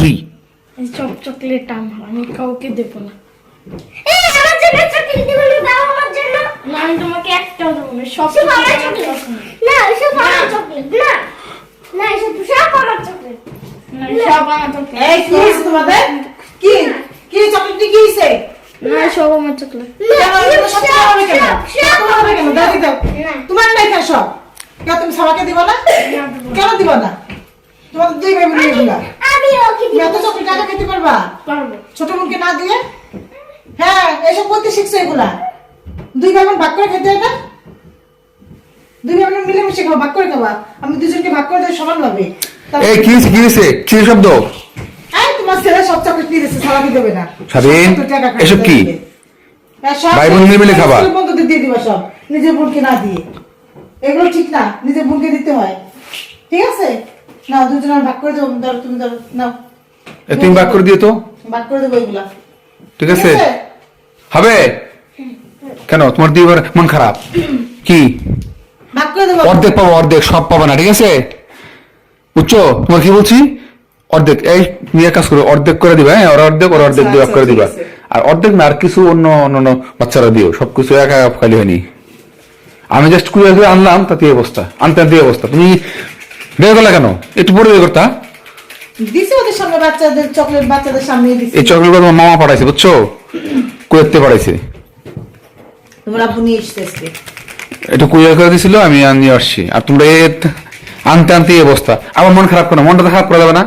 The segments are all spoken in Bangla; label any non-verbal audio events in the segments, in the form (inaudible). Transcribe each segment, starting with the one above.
ট্রি এই সব চকলেট আমার আমি কাউকে দেবো না। এই আমার জন্য চকলেট দিবো না দাও আমার জন্য। না আমি তোমাকে একটাও দেবো না সব সব আমার চকলেট। আমার পছন্দ। না এসব আমার চকলেট না। না এসব সব আমার চকলেট। না সব আমার চকলেট। এই কি তোমাদের? কি? কি কি হয়েছে? না সব আমার চকলেট। কেন সব তোমার কেন? সব তোমার কেন? দাও দাও। না। তোমার নাই কেন সব? কেন তুমি সবাইকে দিবা না? কেন দিবা না? তোমার দুই ভাই বোন এগুলা আমি ওকে তুমি এত চকলেট একা খেতে পারবা? ছোট বোনকে না দিয়ে? হ্যাঁ এসব করতে শিখছো এগুলা? দুই ভাই ভাগ করে খেতে হয় না দুই ভাই বোন মিলেমিশে খাব ভাগ করে খাবা? আমি দুজনকে ভাগ করে দেবো সমান এই কি কি হয়েছে? কি শব্দ? এই তোমার ছেলে সব চকলেট দিয়ে দিচ্ছে সবাইকে দেবে না। স্বাধীন, সব টাকা খাবে, এসব কি? দেবে। হ্যাঁ, সব ভাই বোন মিলে মিলে খাবা। বন্ধুদের দিয়ে দিবা সব নিজের বোনকে না দিয়ে। এগুলো ঠিক না নিজের বোনকে দিতে হয়। ঠিক আছে? না দুজন ভাগ করে দেবো ধরো তুমি ধরো নাও। তুমি ভাগ করে দিও তো। ভাগ করে দেবো এগুলা। ঠিক আছে? হবে? কেন? তোমার দুইবার মন খারাপ। কি? ভাগ করে দেবো। অর্ধেক পাবো অর্ধেক সব পাবে না ঠিক আছে? বুঝছ? তোমার কি বলছি? অর্ধেক এই নিয়ে কাজ করো অর্ধেক করে দিবা হ্যাঁ? ওরা অর্ধেক ওরা অর্ধেক দিয়ে ভাগ করে আচ্ছা, দিবা। আর অর্ধেক না আর কিছু অন্য অন্য বাচ্চারা দিও। সবকিছু একা একা খালি হয়নি। আমি জাস্ট কুড়িয়ে আনলাম তাতে অবস্থা। আনতে আনতে অবস্থা। তুমি বের করলে কেন? একটু পরে বের করতা। দিছে ওদের সামনে বাচ্চাদের চকলেট বাচ্চাদের সামনে দিছে। এই চকলেট তোমার মামা পাঠাইছে বুঝছ? কুয়েতে পাঠাইছে। তোমার আব্বু নিয়ে এসছে আজকে। একটু করে দিছিল আমি আর নিয়ে আসছি। আর তোমরা এ আনতে আনতে এই অবস্থা। আমার মন খারাপ করো মনটা তো খারাপ করা যাবে না।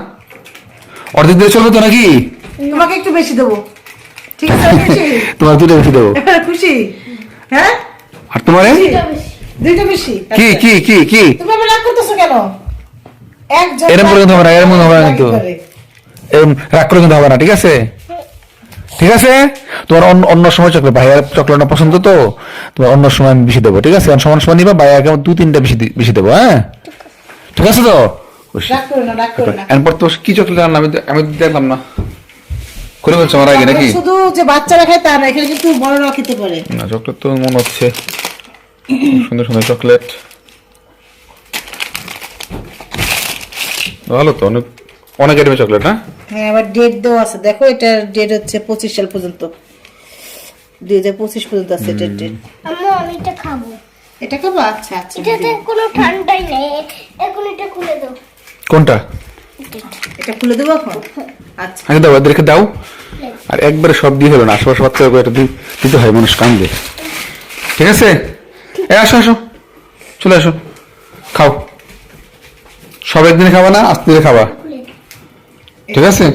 অর্ধেক দিয়ে চলবে তো নাকি? তোমাকে একটু বেশি দেবো। ঠিক আছে (laughs) তোমার দুটো বেশি দেবো। খুশি। হ্যাঁ? আর তোমার? দুইটা বেশি। কি। কি কি কি? তুমি রাগ করতেছো কেন? একজন এরম করে কিন্তু হবে না, এরম হবে না কিন্তু। করে। এরকম রাগ করে কিন্তু হবে না ঠিক আছে? ঠিক আছে? তোমার অন্য অন্য সময় চকলেট ভাইয়ার চকলেট না পছন্দ তো? তোমার অন্য সময় আমি বেশি দেবো ঠিক আছে? আর সমান সমান নিবা ভাইয়াকে দু তিনটা বেশি বেশি দেবো হ্যাঁ? ঠিক আছে তো? এরপর তো কি চকলেট আনলাম আমি আমি দেখলাম না। করে বলছো আমার আগে নাকি? শুধু যে বাচ্চারা খায় তা না এখানে কিন্তু বড়রা খেতে পারে। না চকলেট তো মনে হচ্ছে। সুন্দর সুন্দর চকলেট। ভালো তো অনেক অনেক আইটেমের চকলেট না হ্যাঁ? আবার ডেট দেওয়া আছে। দেখো এটার ডেট হচ্ছে পঁচিশ সাল পর্যন্ত। দুই হাজার পঁচিশ পর্যন্ত আছে এটার ডেট আম্মু আমি এটা খাব। এটা খাব? আচ্ছা আচ্ছা। এটাতে কোনো ঠান্ডাই নেই। এখন এটা খুলে দাও। কোনটা? এটা খুলে দেবো এখন? আচ্ছা। আগে দাও এদের রেখে দাও আর একবারে সব দিয়ে হলো না আশেপাশে বাচ্চাকে এটা দিতে হয় মানুষ কান্দে। ঠিক আছে? এ আসো আসো। চলে আসো। খাও। সব একদিনে খাবা না? আস্তে খাবা। ঠিক আছে?